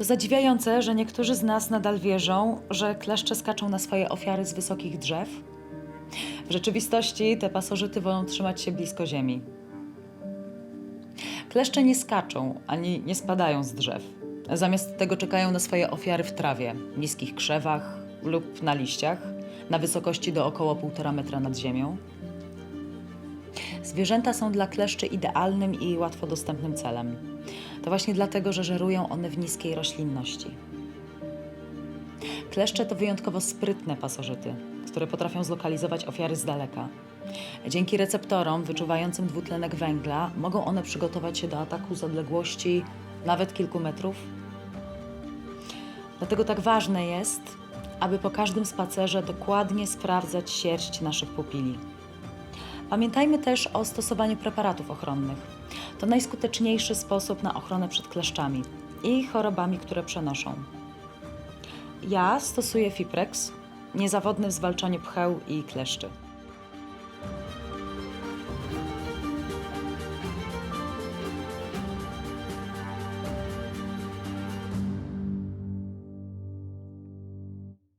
To zadziwiające, że niektórzy z nas nadal wierzą, że kleszcze skaczą na swoje ofiary z wysokich drzew. W rzeczywistości te pasożyty wolą trzymać się blisko ziemi. Kleszcze nie skaczą ani nie spadają z drzew. Zamiast tego czekają na swoje ofiary w trawie, niskich krzewach lub na liściach, na wysokości do około 1,5 metra nad ziemią. Zwierzęta są dla kleszczy idealnym i łatwo dostępnym celem. To właśnie dlatego, że żerują one w niskiej roślinności. Kleszcze to wyjątkowo sprytne pasożyty, które potrafią zlokalizować ofiary z daleka. Dzięki receptorom wyczuwającym dwutlenek węgla mogą one przygotować się do ataku z odległości nawet kilku metrów. Dlatego tak ważne jest, aby po każdym spacerze dokładnie sprawdzać sierść naszych pupili. Pamiętajmy też o stosowaniu preparatów ochronnych. To najskuteczniejszy sposób na ochronę przed kleszczami i chorobami, które przenoszą. Ja stosuję Fiprex, niezawodny w zwalczaniu pcheł i kleszczy.